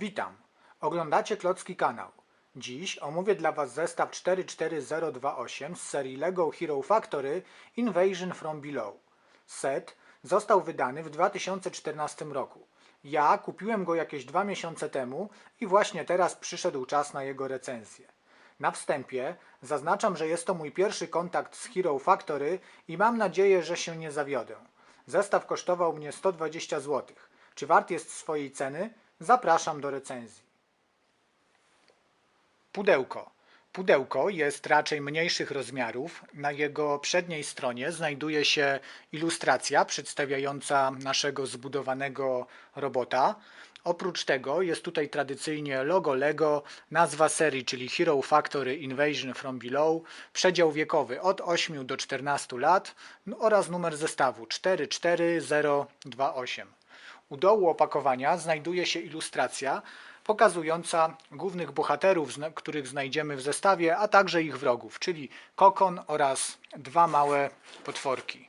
Witam. Oglądacie Klocki Kanał. Dziś omówię dla Was zestaw 44028 z serii LEGO Hero Factory Invasion from Below. Set został wydany w 2014 roku. Ja kupiłem go jakieś dwa miesiące temu i właśnie teraz przyszedł czas na jego recenzję. Na wstępie zaznaczam, że jest to mój pierwszy kontakt z Hero Factory i mam nadzieję, że się nie zawiodę. Zestaw kosztował mnie 120 zł. Czy wart jest swojej ceny? Zapraszam do recenzji. Pudełko. Pudełko jest raczej mniejszych rozmiarów. Na jego przedniej stronie znajduje się ilustracja przedstawiająca naszego zbudowanego robota. Oprócz tego jest tutaj tradycyjnie logo LEGO, nazwa serii, czyli Hero Factory Invasion from Below, przedział wiekowy od 8 do 14 lat no oraz numer zestawu 44028. U dołu opakowania znajduje się ilustracja pokazująca głównych bohaterów, których znajdziemy w zestawie, a także ich wrogów, czyli kokon oraz dwa małe potworki.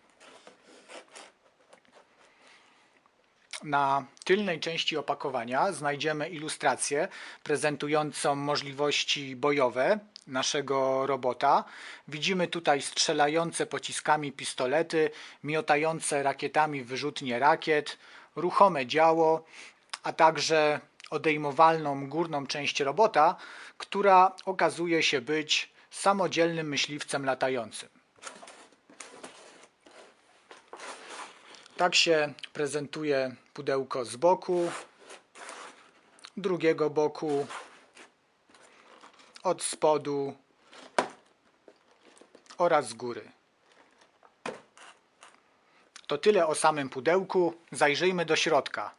Na tylnej części opakowania znajdziemy ilustrację prezentującą możliwości bojowe naszego robota. Widzimy tutaj strzelające pociskami pistolety, miotające rakietami wyrzutnie rakiet, ruchome działo, a także odejmowalną górną część robota, która okazuje się być samodzielnym myśliwcem latającym. Tak się prezentuje pudełko z boku, drugiego boku, od spodu oraz z góry. To tyle o samym pudełku. Zajrzyjmy do środka.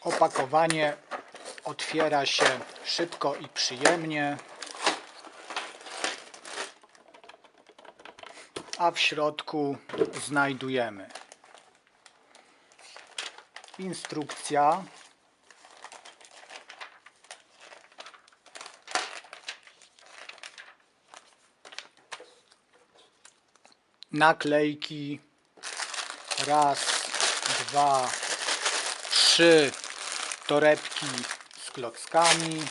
Opakowanie otwiera się szybko i przyjemnie. A w środku znajdujemy instrukcja, naklejki, raz, dwa, trzy torebki z klockami,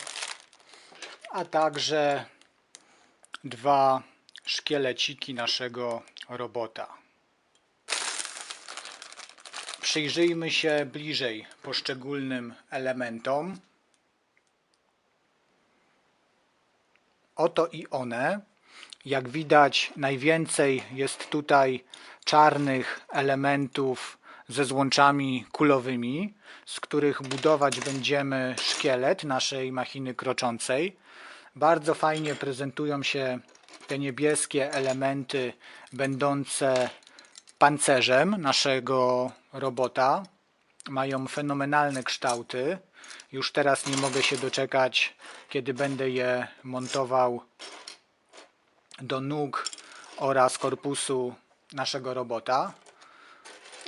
a także dwa szkieleciki naszego robota. Przyjrzyjmy się bliżej poszczególnym elementom. Oto i one. Jak widać, najwięcej jest tutaj czarnych elementów ze złączami kulowymi, z których budować będziemy szkielet naszej machiny kroczącej. Bardzo fajnie prezentują się te niebieskie elementy będące pancerzem naszego robota. Mają fenomenalne kształty. Już teraz nie mogę się doczekać, kiedy będę je montował do nóg oraz korpusu naszego robota.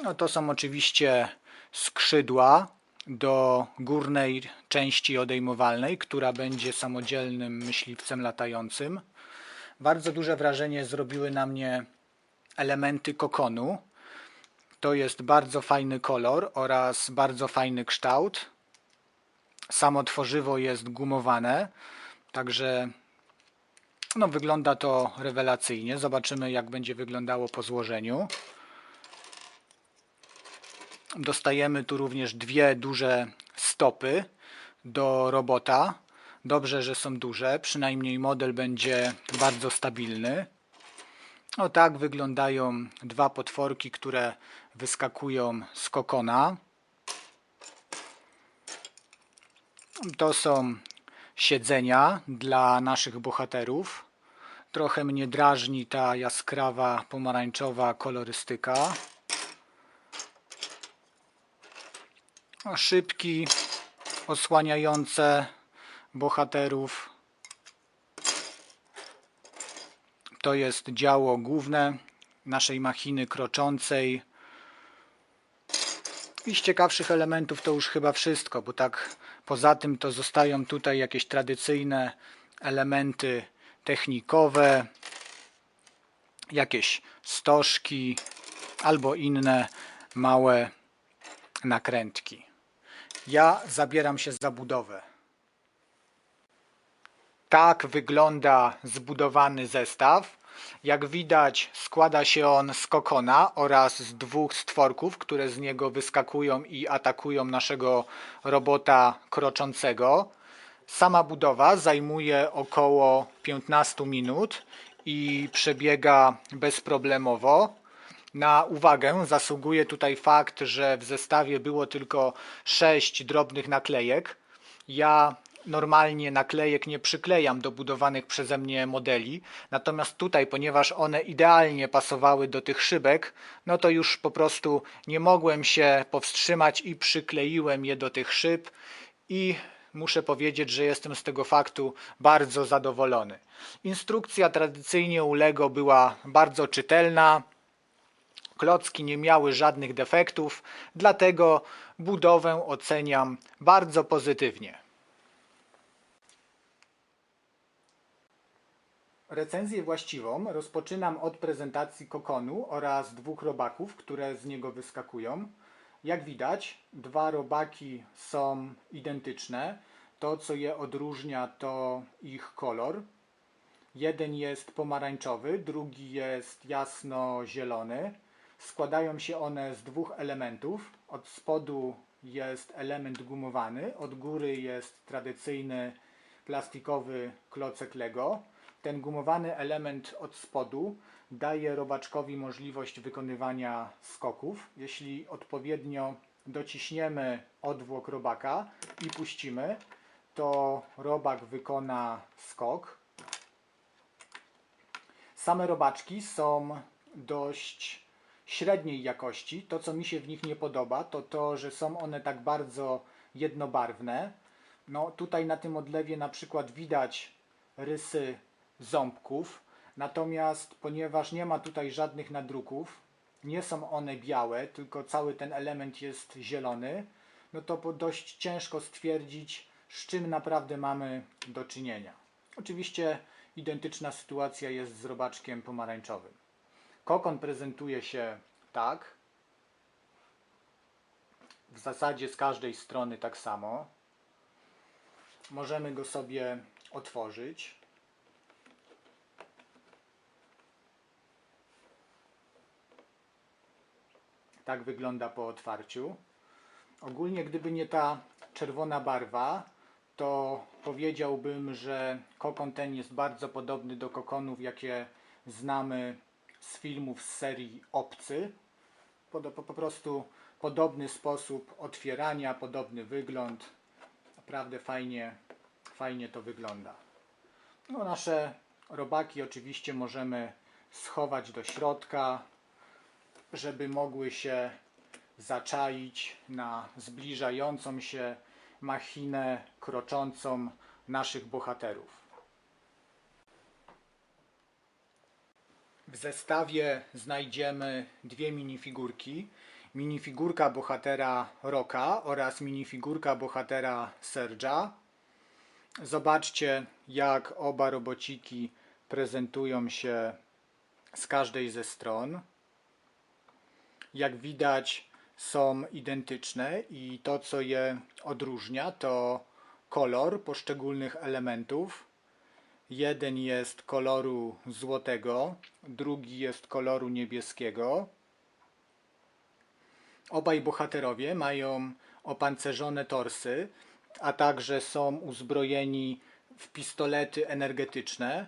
No to są oczywiście skrzydła do górnej części odejmowalnej, która będzie samodzielnym myśliwcem latającym. Bardzo duże wrażenie zrobiły na mnie elementy kokonu. To jest bardzo fajny kolor oraz bardzo fajny kształt. Samo tworzywo jest gumowane, także no, wygląda to rewelacyjnie. Zobaczymy, jak będzie wyglądało po złożeniu. Dostajemy tu również dwie duże stopy do robota. Dobrze, że są duże, przynajmniej model będzie bardzo stabilny. O tak wyglądają dwa potworki, które wyskakują z kokona. To są siedzenia dla naszych bohaterów. Trochę mnie drażni ta jaskrawa pomarańczowa kolorystyka. Szybki osłaniające bohaterów. To jest działo główne naszej machiny kroczącej. I z ciekawszych elementów to już chyba wszystko, bo tak poza tym to zostają tutaj jakieś tradycyjne elementy technikowe, jakieś stożki albo inne małe nakrętki. Ja zabieram się za budowę. Tak wygląda zbudowany zestaw. Jak widać składa się on z kokona oraz z dwóch stworków, które z niego wyskakują i atakują naszego robota kroczącego. Sama budowa zajmuje około 15 minut i przebiega bezproblemowo. Na uwagę zasługuje tutaj fakt, że w zestawie było tylko 6 drobnych naklejek. Ja normalnie naklejek nie przyklejam do budowanych przeze mnie modeli, natomiast tutaj, ponieważ one idealnie pasowały do tych szybek, no to już po prostu nie mogłem się powstrzymać i przykleiłem je do tych szyb i muszę powiedzieć, że jestem z tego faktu bardzo zadowolony. Instrukcja tradycyjnie u LEGO była bardzo czytelna, klocki nie miały żadnych defektów, dlatego budowę oceniam bardzo pozytywnie. Recenzję właściwą rozpoczynam od prezentacji kokonu oraz dwóch robaków, które z niego wyskakują. Jak widać, dwa robaki są identyczne. To, co je odróżnia, to ich kolor. Jeden jest pomarańczowy, drugi jest jasno-zielony. Składają się one z dwóch elementów. Od spodu jest element gumowany, od góry jest tradycyjny plastikowy klocek Lego. Ten gumowany element od spodu daje robaczkowi możliwość wykonywania skoków. Jeśli odpowiednio dociśniemy odwłok robaka i puścimy, to robak wykona skok. Same robaczki są dość średniej jakości. To, co mi się w nich nie podoba, to to, że są one tak bardzo jednobarwne. No, tutaj na tym odlewie na przykład widać rysy ząbków, natomiast ponieważ nie ma tutaj żadnych nadruków, nie są one białe, tylko cały ten element jest zielony, no to dość ciężko stwierdzić, z czym naprawdę mamy do czynienia. Oczywiście identyczna sytuacja jest z robaczkiem pomarańczowym. Kokon prezentuje się tak. W zasadzie z każdej strony tak samo. Możemy go sobie otworzyć. Tak wygląda po otwarciu. Ogólnie gdyby nie ta czerwona barwa, to powiedziałbym, że kokon ten jest bardzo podobny do kokonów, jakie znamy z filmów z serii Obcy. Po, po, po prostu podobny sposób otwierania, podobny wygląd. Naprawdę fajnie, fajnie to wygląda. No, nasze robaki oczywiście możemy schować do środka, żeby mogły się zaczaić na zbliżającą się machinę kroczącą naszych bohaterów. W zestawie znajdziemy dwie minifigurki. Minifigurka bohatera Roka oraz minifigurka bohatera Serge'a. Zobaczcie, jak oba robociki prezentują się z każdej ze stron. Jak widać, są identyczne i to, co je odróżnia, to kolor poszczególnych elementów. Jeden jest koloru złotego, drugi jest koloru niebieskiego. Obaj bohaterowie mają opancerzone torsy, a także są uzbrojeni w pistolety energetyczne,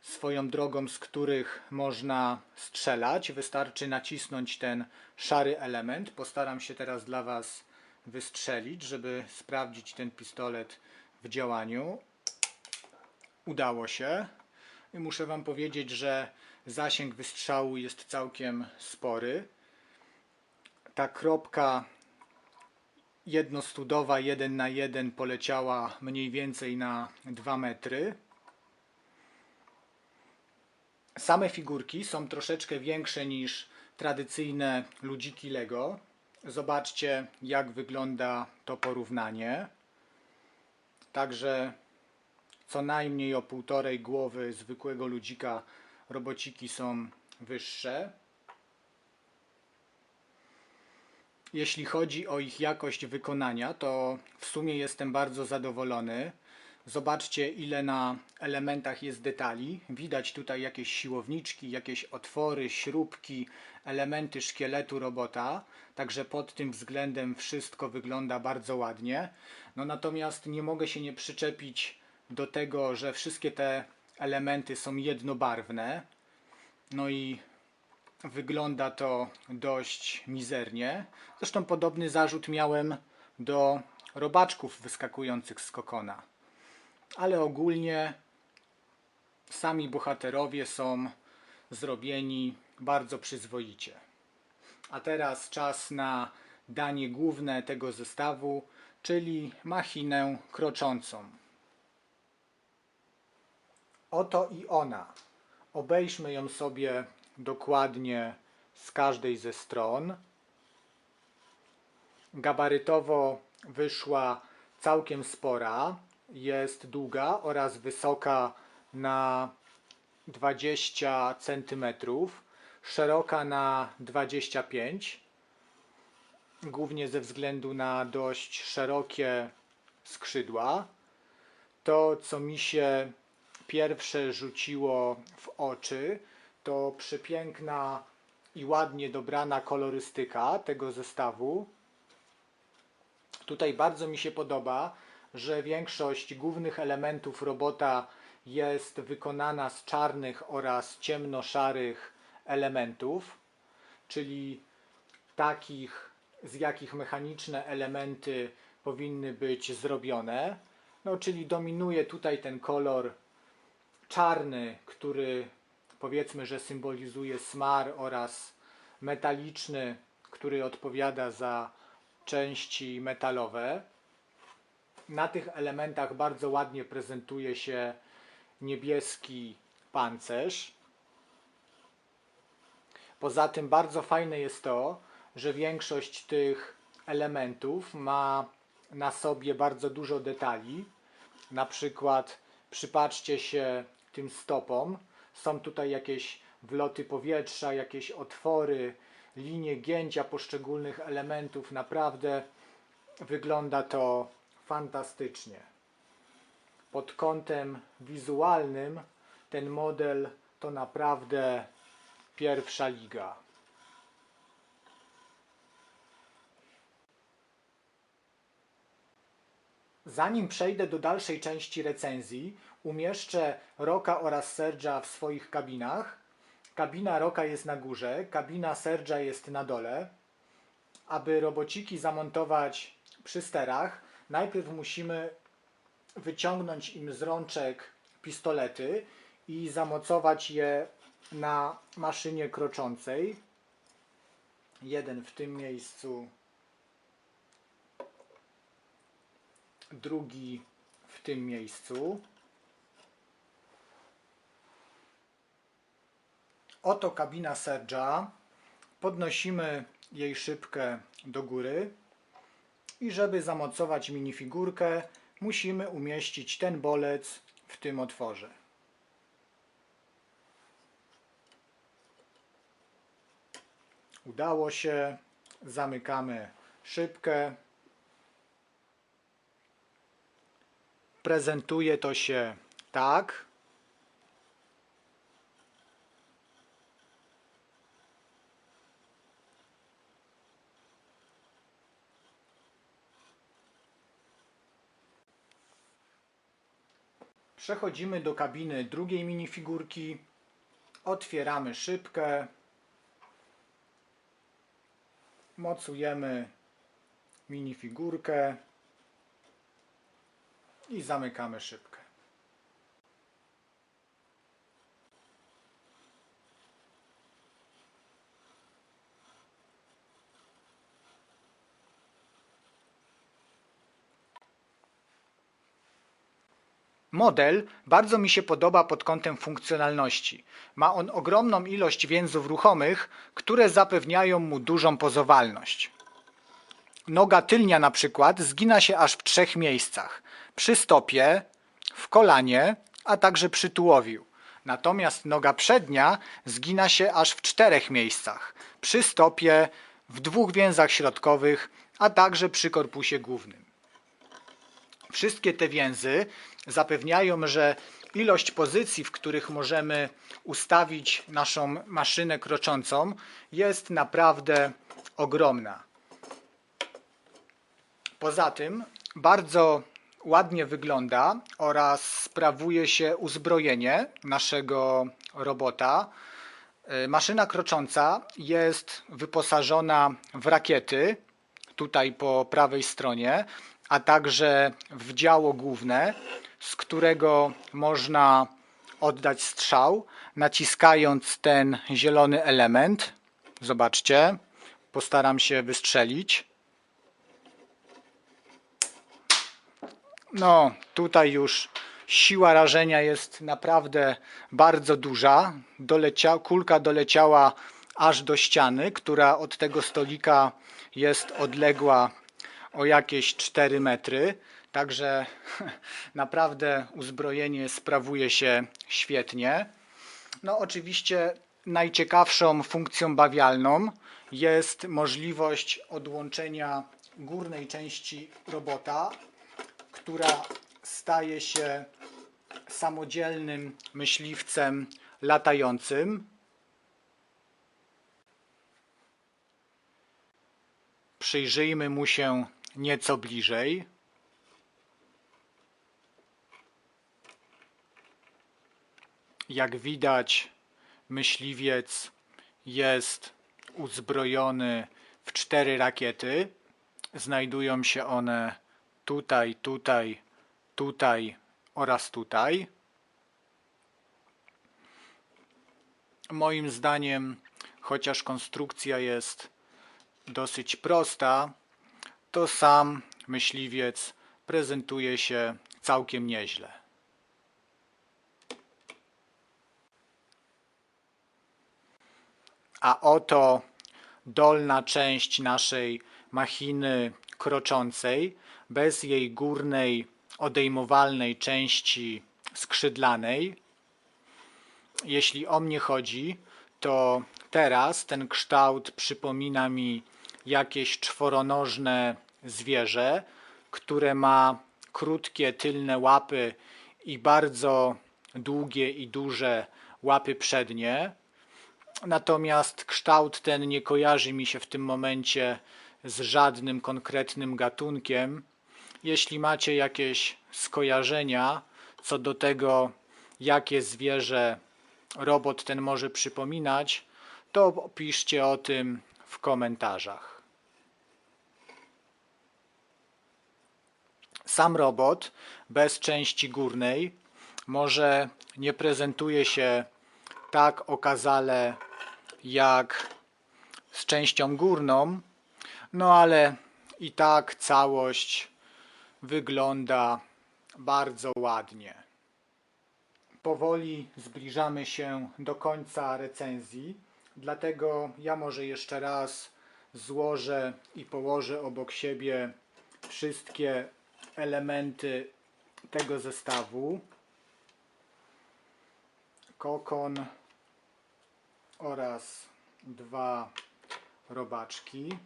swoją drogą z których można strzelać. Wystarczy nacisnąć ten szary element. Postaram się teraz dla Was wystrzelić, żeby sprawdzić ten pistolet w działaniu. Udało się. I muszę Wam powiedzieć, że zasięg wystrzału jest całkiem spory. Ta kropka jednostudowa 1 na 1 poleciała mniej więcej na 2 metry. Same figurki są troszeczkę większe niż tradycyjne ludziki Lego. Zobaczcie jak wygląda to porównanie. Także co najmniej o półtorej głowy zwykłego ludzika robociki są wyższe. Jeśli chodzi o ich jakość wykonania, to w sumie jestem bardzo zadowolony. Zobaczcie, ile na elementach jest detali. Widać tutaj jakieś siłowniczki, jakieś otwory, śrubki, elementy szkieletu robota. Także pod tym względem wszystko wygląda bardzo ładnie. No natomiast nie mogę się nie przyczepić do tego, że wszystkie te elementy są jednobarwne. No i wygląda to dość mizernie. Zresztą podobny zarzut miałem do robaczków wyskakujących z kokona. Ale ogólnie sami bohaterowie są zrobieni bardzo przyzwoicie. A teraz czas na danie główne tego zestawu, czyli machinę kroczącą. Oto i ona. Obejrzmy ją sobie dokładnie z każdej ze stron. Gabarytowo wyszła całkiem spora. Jest długa oraz wysoka na 20 cm, szeroka na 25 głównie ze względu na dość szerokie skrzydła. To, co mi się pierwsze rzuciło w oczy, to przepiękna i ładnie dobrana kolorystyka tego zestawu. Tutaj bardzo mi się podoba, że większość głównych elementów robota jest wykonana z czarnych oraz ciemnoszarych elementów, czyli takich, z jakich mechaniczne elementy powinny być zrobione. No, czyli dominuje tutaj ten kolor czarny, który powiedzmy, że symbolizuje smar oraz metaliczny, który odpowiada za części metalowe. Na tych elementach bardzo ładnie prezentuje się niebieski pancerz. Poza tym bardzo fajne jest to, że większość tych elementów ma na sobie bardzo dużo detali. Na przykład przypatrzcie się tym stopom. Są tutaj jakieś wloty powietrza, jakieś otwory, linie gięcia poszczególnych elementów. Naprawdę wygląda to fantastycznie. Pod kątem wizualnym ten model to naprawdę pierwsza liga. Zanim przejdę do dalszej części recenzji, umieszczę Roka oraz Serge'a w swoich kabinach. Kabina Roka jest na górze, kabina Serge'a jest na dole. Aby robociki zamontować przy sterach, najpierw musimy wyciągnąć im z rączek pistolety i zamocować je na maszynie kroczącej. Jeden w tym miejscu, drugi w tym miejscu. Oto kabina Serge'a. Podnosimy jej szybkę do góry i żeby zamocować minifigurkę musimy umieścić ten bolec w tym otworze. Udało się. Zamykamy szybkę. Prezentuje to się tak. Przechodzimy do kabiny drugiej minifigurki. Otwieramy szybkę. Mocujemy minifigurkę i zamykamy szybkę. Model bardzo mi się podoba pod kątem funkcjonalności. Ma on ogromną ilość więzów ruchomych, które zapewniają mu dużą pozowalność. Noga tylnia na przykład zgina się aż w trzech miejscach. Przy stopie, w kolanie, a także przy tułowiu. Natomiast noga przednia zgina się aż w czterech miejscach. Przy stopie, w dwóch więzach środkowych, a także przy korpusie głównym. Wszystkie te więzy zapewniają, że ilość pozycji, w których możemy ustawić naszą maszynę kroczącą, jest naprawdę ogromna. Poza tym bardzo ładnie wygląda oraz sprawuje się uzbrojenie naszego robota. Maszyna krocząca jest wyposażona w rakiety, tutaj po prawej stronie, a także w działo główne, z którego można oddać strzał, naciskając ten zielony element. Zobaczcie, postaram się wystrzelić. No, tutaj już siła rażenia jest naprawdę bardzo duża. Dolecia, kulka doleciała aż do ściany, która od tego stolika jest odległa o jakieś 4 metry. Także naprawdę uzbrojenie sprawuje się świetnie. No, oczywiście najciekawszą funkcją bawialną jest możliwość odłączenia górnej części robota która staje się samodzielnym myśliwcem latającym. Przyjrzyjmy mu się nieco bliżej. Jak widać, myśliwiec jest uzbrojony w cztery rakiety. Znajdują się one tutaj, tutaj, tutaj oraz tutaj. Moim zdaniem, chociaż konstrukcja jest dosyć prosta, to sam myśliwiec prezentuje się całkiem nieźle. A oto dolna część naszej machiny kroczącej bez jej górnej odejmowalnej części skrzydlanej. Jeśli o mnie chodzi, to teraz ten kształt przypomina mi jakieś czworonożne zwierzę, które ma krótkie tylne łapy i bardzo długie i duże łapy przednie. Natomiast kształt ten nie kojarzy mi się w tym momencie z żadnym konkretnym gatunkiem. Jeśli macie jakieś skojarzenia co do tego, jakie zwierzę robot ten może przypominać, to piszcie o tym w komentarzach. Sam robot bez części górnej może nie prezentuje się tak okazale jak z częścią górną, no ale i tak całość wygląda bardzo ładnie. Powoli zbliżamy się do końca recenzji, dlatego ja może jeszcze raz złożę i położę obok siebie wszystkie elementy tego zestawu. Kokon oraz dwa robaczki.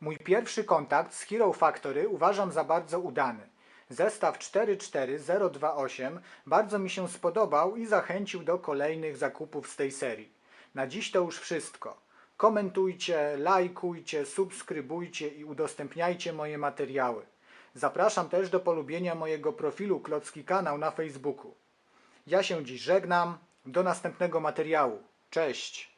Mój pierwszy kontakt z Hero Factory uważam za bardzo udany. Zestaw 44028 bardzo mi się spodobał i zachęcił do kolejnych zakupów z tej serii. Na dziś to już wszystko. Komentujcie, lajkujcie, subskrybujcie i udostępniajcie moje materiały. Zapraszam też do polubienia mojego profilu Klocki Kanał na Facebooku. Ja się dziś żegnam. Do następnego materiału. Cześć!